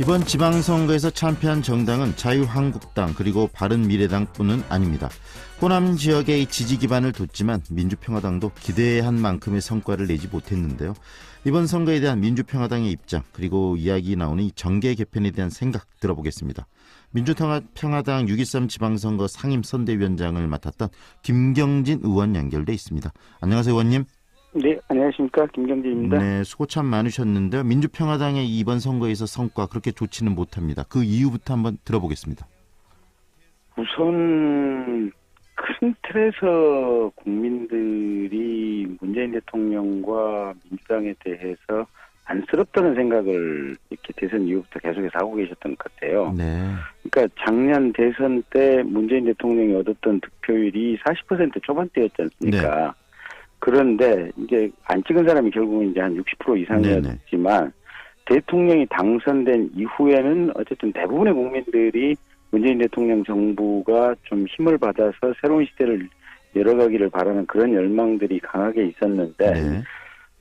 이번 지방선거에서 참패한 정당은 자유한국당 그리고 바른미래당뿐은 아닙니다. 호남 지역의 지지 기반을 뒀지만 민주평화당도 기대한 만큼의 성과를 내지 못했는데요. 이번 선거에 대한 민주평화당의 입장 그리고 이야기 나오는 이 정계 개편에 대한 생각 들어보겠습니다. 민주평화당 6.13 지방선거 상임선대위원장을 맡았던 김경진 의원 연결돼 있습니다. 안녕하세요 의원님. 네, 안녕하십니까. 김경진입니다. 네, 수고 참 많으셨는데요. 민주평화당의 이번 선거에서 성과 그렇게 좋지는 못합니다. 그 이유부터 한번 들어보겠습니다. 우선 큰 틀에서 국민들이 문재인 대통령과 민주당에 대해서 안쓰럽다는 생각을 이렇게 대선 이후부터 계속해서 하고 계셨던 것 같아요. 네. 그러니까 작년 대선 때 문재인 대통령이 얻었던 득표율이 40% 초반대였지 않습니까? 그런데 이제 안 찍은 사람이 결국은 이제 한 60% 이상이었지만 대통령이 당선된 이후에는 어쨌든 대부분의 국민들이 문재인 대통령 정부가 좀 힘을 받아서 새로운 시대를 열어가기를 바라는 그런 열망들이 강하게 있었는데 네.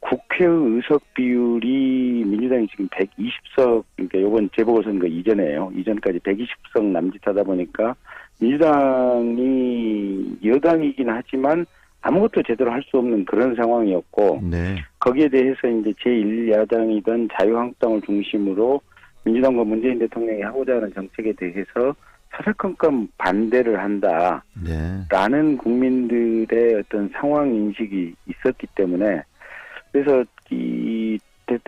국회 의석 비율이 민주당이 지금 120석 그러니까 이번 재보궐선거 이전에요. 이전까지 120석 남짓하다 보니까 민주당이 여당이긴 하지만 아무것도 제대로 할 수 없는 그런 상황이었고 네. 거기에 대해서 이제 제1야당이던 자유한국당을 중심으로 민주당과 문재인 대통령이 하고자 하는 정책에 대해서 사사건건 반대를 한다라는 네. 국민들의 어떤 상황 인식이 있었기 때문에 그래서 이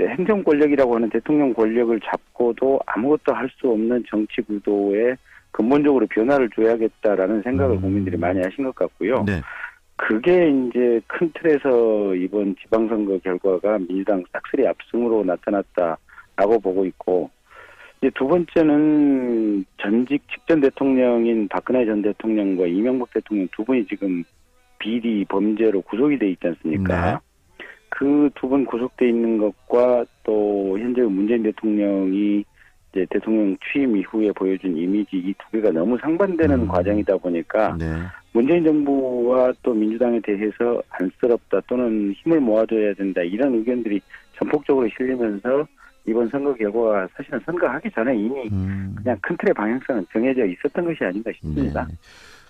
행정 권력이라고 하는 대통령 권력을 잡고도 아무것도 할 수 없는 정치 구도에 근본적으로 변화를 줘야겠다라는 생각을 음. 국민들이 많이 하신 것 같고요. 네. 그게 이제 큰 틀에서 이번 지방선거 결과가 민주당 싹쓸이 압승으로 나타났다라고 보고 있고 이제 두 번째는 전직 직전 대통령인 박근혜 전 대통령과 이명박 대통령 두 분이 지금 비리 범죄로 구속이 돼 있지 않습니까? 네. 그두 분 구속돼 있는 것과 또 현재 문재인 대통령이 이제 대통령 취임 이후에 보여준 이미지 이 두 개가 너무 상반되는 음. 과정이다 보니까 네. 문재인 정부와 또 민주당에 대해서 안쓰럽다 또는 힘을 모아줘야 된다 이런 의견들이 전폭적으로 실리면서 이번 선거 결과가 사실은 선거하기 전에 이미 음. 그냥 큰 틀의 방향성은 정해져 있었던 것이 아닌가 싶습니다. 네.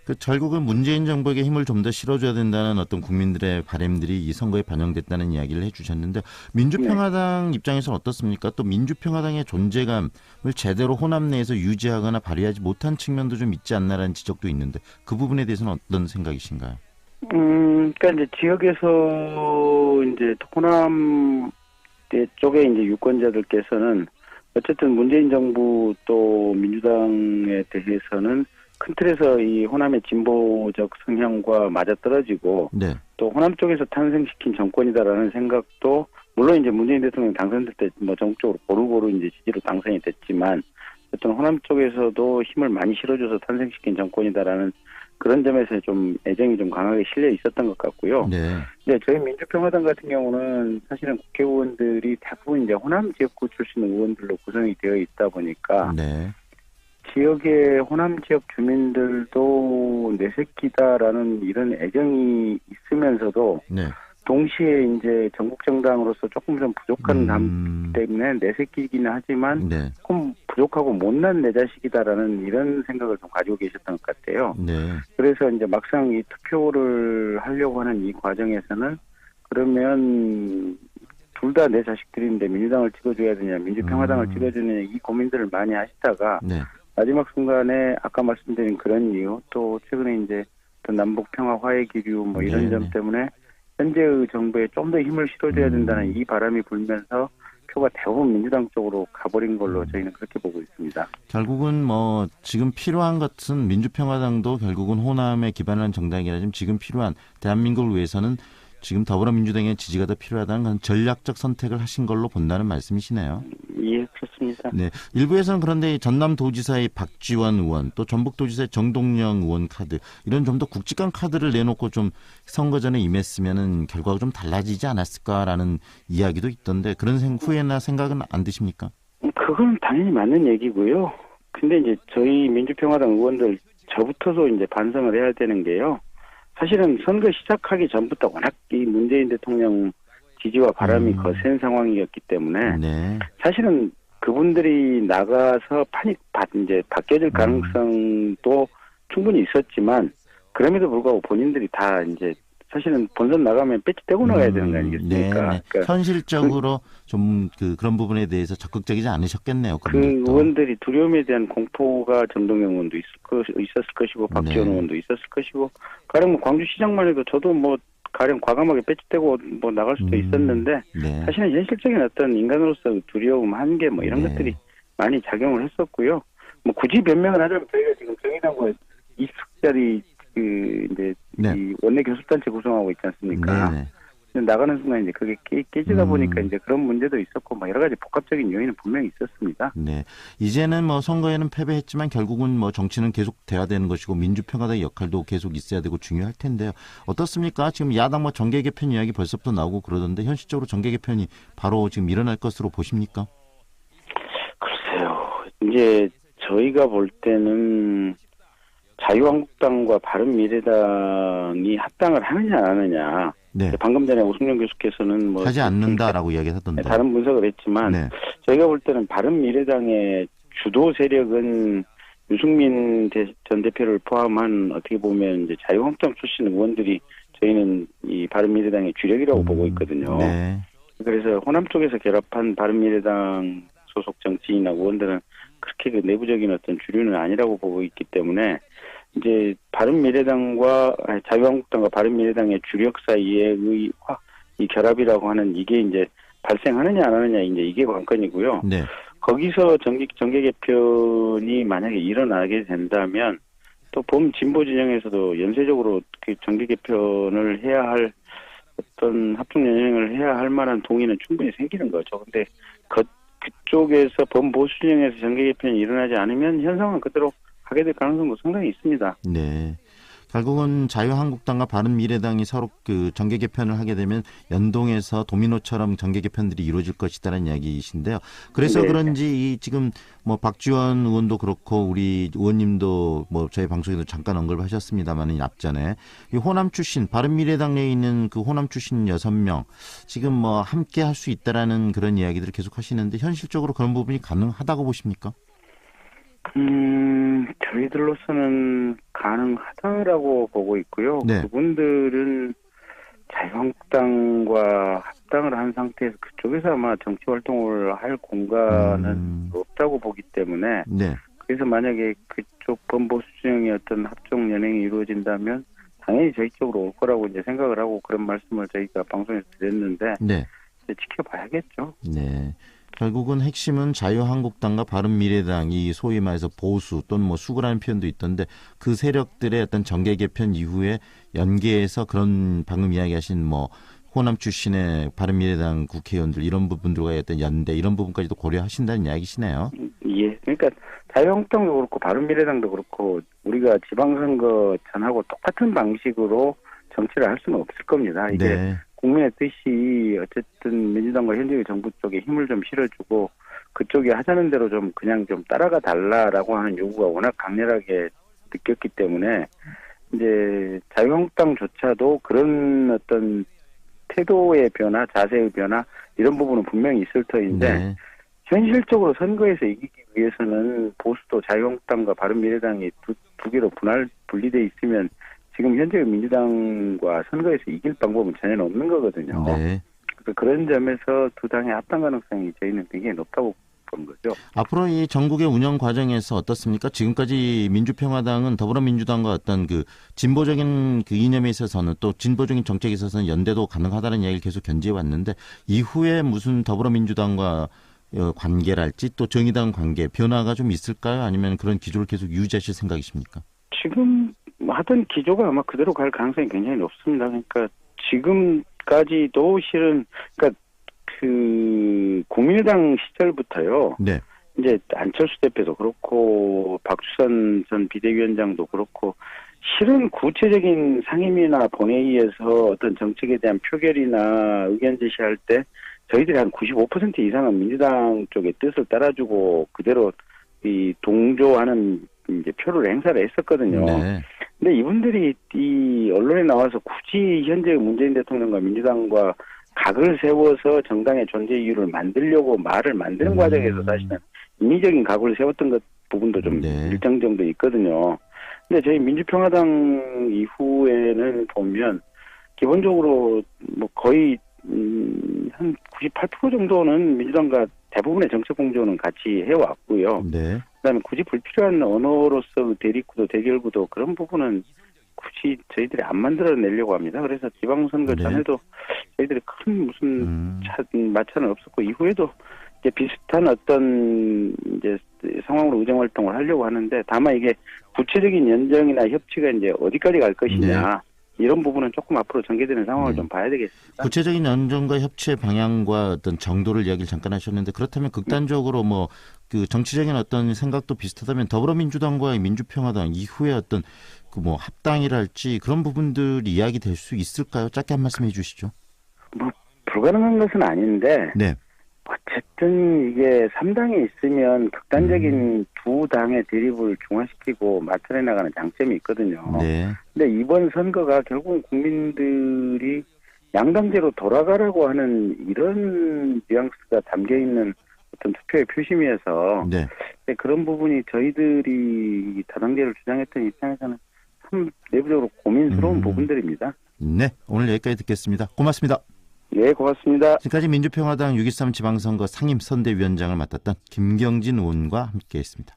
그 결국은 문재인 정부에게 힘을 좀 더 실어줘야 된다는 어떤 국민들의 바람들이 이 선거에 반영됐다는 이야기를 해주셨는데 민주평화당 네. 입장에서는 어떻습니까? 또 민주평화당의 존재감을 제대로 호남 내에서 유지하거나 발휘하지 못한 측면도 좀 있지 않나라는 지적도 있는데 그 부분에 대해서는 어떤 생각이신가요? 음, 그러니까 이제 지역에서 이제 호남 쪽에 이제 유권자들께서는 어쨌든 문재인 정부 또 민주당에 대해서는 큰 틀에서 이 호남의 진보적 성향과 맞아 떨어지고 네. 또 호남 쪽에서 탄생시킨 정권이다라는 생각도 물론 이제 문재인 대통령 당선될 때뭐 전국적으로 고루고루 이제 지지로 당선이 됐지만 어떤 호남 쪽에서도 힘을 많이 실어줘서 탄생시킨 정권이다라는 그런 점에서 좀 애정이 좀 강하게 실려 있었던 것 같고요. 네. 네, 저희 민주평화당 같은 경우는 사실은 국회의원들이 대부분 이제 호남 지역구 출신 의원들로 구성이 되어 있다 보니까 네. 지역의 호남 지역 주민들도 내 새끼다라는 이런 애정이 있으면서도 네. 동시에 이제 전국 정당으로서 조금 좀 부족한 감 음. 때문에 내 새끼이기는 하지만 네. 조금 부족하고 못난 내 자식이다라는 이런 생각을 좀 가지고 계셨던 것 같아요. 네. 그래서 이제 막상 이 투표를 하려고 하는 이 과정에서는 그러면 둘 다 내 자식들인데 민주당을 찍어줘야 되냐, 민주평화당을 음. 찍어주느냐 이 고민들을 많이 하시다가 네. 마지막 순간에 아까 말씀드린 그런 이유 또 최근에 이제 또 남북 평화 화해 기류 뭐 이런 네네. 점 때문에 현재의 정부에 좀 더 힘을 실어줘야 음. 된다는 이 바람이 불면서 표가 대부분 민주당 쪽으로 가버린 걸로 저희는 그렇게 보고 있습니다. 결국은 뭐 지금 필요한 것은 민주평화당도 결국은 호남에 기반한 정당이라 지금 필요한 대한민국을 위해서는 지금 더불어민주당의 지지가 더 필요하다는 건 전략적 선택을 하신 걸로 본다는 말씀이시네요. 예, 그렇습니다. 네. 일부에서는 그런데 이 전남도지사의 박지원 의원 또 전북도지사의 정동영 의원 카드 이런 좀 더 굵직한 카드를 내놓고 좀 선거 전에 임했으면은 결과가 좀 달라지지 않았을까라는 이야기도 있던데 그런 생, 후회나 생각은 안 드십니까? 그건 당연히 맞는 얘기고요. 근데 이제 저희 민주평화당 의원들 저부터도 이제 반성을 해야 되는 게요. 사실은 선거 시작하기 전부터 워낙 이 문재인 대통령 지지와 바람이 음. 거센 상황이었기 때문에 네. 사실은 그분들이 나가서 판이 바, 이제 바뀌어질 가능성도 충분히 있었지만 그럼에도 불구하고 본인들이 다 이제 사실은 본선 나가면 배치 떼고 나가야 되는 거 아니겠습니까? 네, 네. 그러니까 현실적으로 좀그 그런 부분에 대해서 적극적이지 않으셨겠네요. 그 그분들도. 의원들이 두려움에 대한 공포가 전동영 의원도 있을 것, 있었을 것이고 박지원 네. 의원도 있었을 것이고 가령 뭐 광주시장만 해도 저도 뭐 가령 과감하게 배치되고 뭐 나갈 수도 음. 있었는데 네. 사실은 현실적인 어떤 인간으로서 두려움, 한계 뭐 이런 네. 것들이 많이 작용을 했었고요. 뭐 굳이 변명을 하자면 저희가 지금 정의당과 이숙자리 그 이제 네. 이 원내 교섭단체 구성하고 있지 않습니까? 네, 네. 나가는 순간 이제 그게 깨, 깨지다 음. 보니까 이제 그런 문제도 있었고 뭐 여러 가지 복합적인 요인은 분명히 있었습니다. 네. 이제는 뭐 선거에는 패배했지만 결국은 뭐 정치는 계속 돼야 되는 것이고 민주평화당의 역할도 계속 있어야 되고 중요할 텐데요. 어떻습니까? 지금 야당 뭐 정계 개편 이야기 벌써부터 나오고 그러던데 현실적으로 정계 개편이 바로 지금 일어날 것으로 보십니까? 글쎄요. 이제 저희가 볼 때는 자유한국당과 바른미래당이 합당을 하느냐 안 하느냐. 네. 방금 전에 오승룡 교수께서는 뭐 하지 않는다라고 이야기하던데. 다른 분석을 했지만 네. 저희가 볼 때는 바른미래당의 주도 세력은 유승민 대- 전 대표를 포함한 어떻게 보면 이제 자유한국당 출신 의원들이 저희는 이 바른미래당의 주력이라고 보고 있거든요. 네. 그래서 호남 쪽에서 결합한 바른미래당 소속 정치인이나 의원들은 그렇게 그 내부적인 어떤 주류는 아니라고 보고 있기 때문에 이제 바른미래당과 자유한국당과 바른미래당의 주력 사이의 화- 이 결합이라고 하는 이게 이제 발생하느냐 안 하느냐 이제 이게 관건이고요. 네. 거기서 정기 정계 개편이 만약에 일어나게 된다면 또 봄 진보 진영에서도 연쇄적으로 그 정계 개편을 해야 할 어떤 합종 연행을 해야 할 만한 동의는 충분히 생기는 거죠. 근데 그, 그쪽에서 범 보수 진영에서 정계 개편이 일어나지 않으면 현상은 그대로 가게 될 가능성도 상당히 있습니다. 네. 결국은 자유한국당과 바른미래당이 서로 그 정계 개편을 하게 되면 연동해서 도미노처럼 정계 개편들이 이루어질 것이다라는 이야기이신데요. 그래서 네. 그런지 이 지금 뭐 박지원 의원도 그렇고 우리 의원님도 뭐 저희 방송에도 잠깐 언급하셨습니다만은 앞전에 이 호남 출신 바른미래당 내에 있는 그 호남 출신 여섯 명 지금 뭐 함께 할 수 있다라는 그런 이야기들을 계속 하시는데 현실적으로 그런 부분이 가능하다고 보십니까? 음, 저희들로서는 가능하다라고 보고 있고요. 네. 그분들은 자유한국당과 합당을 한 상태에서 그쪽에서 아마 정치 활동을 할 공간은 음, 없다고 보기 때문에 네. 그래서 만약에 그쪽 범보수 진영의 어떤 합종 연행이 이루어진다면 당연히 저희 쪽으로 올 거라고 이제 생각을 하고 그런 말씀을 저희가 방송에서 드렸는데 네. 지켜봐야겠죠. 네. 결국은 핵심은 자유한국당과 바른미래당이 소위 말해서 보수 또는 뭐 수구라는 표현도 있던데 그 세력들의 어떤 정계 개편 이후에 연계해서 그런 방금 이야기하신 뭐 호남 출신의 바른미래당 국회의원들 이런 부분들과의 어떤 연대 이런 부분까지도 고려하신다는 이야기시네요. 예. 그러니까 자유한국당도 그렇고 바른미래당도 그렇고 우리가 지방선거 전하고 똑같은 방식으로 정치를 할 수는 없을 겁니다. 이게 네. 국민의 뜻이 어쨌든 민주당과 현재의 정부 쪽에 힘을 좀 실어주고 그쪽이 하자는 대로 좀 그냥 좀 따라가 달라라고 하는 요구가 워낙 강렬하게 느꼈기 때문에 이제 자유한국당조차도 그런 어떤 태도의 변화, 자세의 변화 이런 부분은 분명히 있을 터인데 네. 현실적으로 선거에서 이기기 위해서는 보수도 자유한국당과 바른미래당이 두, 두 개로 분할 분리돼 있으면 지금 현재 민주당과 선거에서 이길 방법은 전혀 없는 거거든요. 네. 그래서 그런 점에서 두 당의 합당 가능성이 저희는 굉장히 높다고 보는 거죠. 앞으로 이 전국의 운영 과정에서 어떻습니까? 지금까지 민주평화당은 더불어민주당과 어떤 그 진보적인 그 이념에 있어서는 또 진보적인 정책에 있어서는 연대도 가능하다는 이야기를 계속 견지해 왔는데 이후에 무슨 더불어민주당과 어, 관계랄지 또 정의당 관계 변화가 좀 있을까요? 아니면 그런 기조를 계속 유지하실 생각이십니까? 지금 하던 기조가 아마 그대로 갈 가능성이 굉장히 높습니다. 그러니까 지금까지도 실은 그러니까 그 국민의당 시절부터요. 네. 이제 안철수 대표도 그렇고 박주선 전 비대위원장도 그렇고 실은 구체적인 상임위나 본회의에서 어떤 정책에 대한 표결이나 의견 제시할 때 저희들이 한 95% 이상은 민주당 쪽의 뜻을 따라주고 그대로 이 동조하는 이제 표를 행사를 했었거든요. 네. 근데 이분들이 이 언론에 나와서 굳이 현재 문재인 대통령과 민주당과 각을 세워서 정당의 존재 이유를 만들려고 말을 만드는 음. 과정에서 사실은 인위적인 각을 세웠던 것 부분도 좀 네. 일정 정도 있거든요. 근데 저희 민주평화당 이후에는 보면 기본적으로 뭐 거의 음, 한 98% 정도는 민주당과 대부분의 정책 공조는 같이 해왔고요. 네. 그다음에 굳이 불필요한 언어로서 대립구도 대결구도 그런 부분은 굳이 저희들이 안 만들어내려고 합니다. 그래서 지방선거 네. 전에도 저희들이 큰 무슨 음. 차, 마차는 없었고 이후에도 이제 비슷한 어떤 이제 상황으로 의정 활동을 하려고 하는데 다만 이게 구체적인 연정이나 협치가 이제 어디까지 갈 것이냐 이런 부분은 조금 앞으로 전개되는 상황을 네. 좀 봐야 되겠습니다. 구체적인 연정과 협치의 방향과 어떤 정도를 이야기를 잠깐 하셨는데 그렇다면 극단적으로 뭐 그 정치적인 어떤 생각도 비슷하다면 더불어민주당과의 민주평화당 이후에 어떤 그 뭐 합당이랄지 그런 부분들이 이야기될 수 있을까요? 짧게 한 말씀 해주시죠. 뭐 불가능한 것은 아닌데 네. 어쨌든 이게 3당이 있으면 극단적인 음. 두 당의 대립을 중화시키고 맞춰내 나가는 장점이 있거든요. 네. 근데 이번 선거가 결국 국민들이 양당제로 돌아가라고 하는 이런 뉘앙스가 담겨 있는 어떤 투표의 표심이어서 네. 근데 그런 부분이 저희들이 다당제를 주장했던 입장에서는 참 내부적으로 고민스러운 음. 부분들입니다. 네. 오늘 여기까지 듣겠습니다. 고맙습니다. 네, 고맙습니다. 지금까지 민주평화당 6.13 지방선거 상임선대위원장을 맡았던 김경진 의원과 함께했습니다.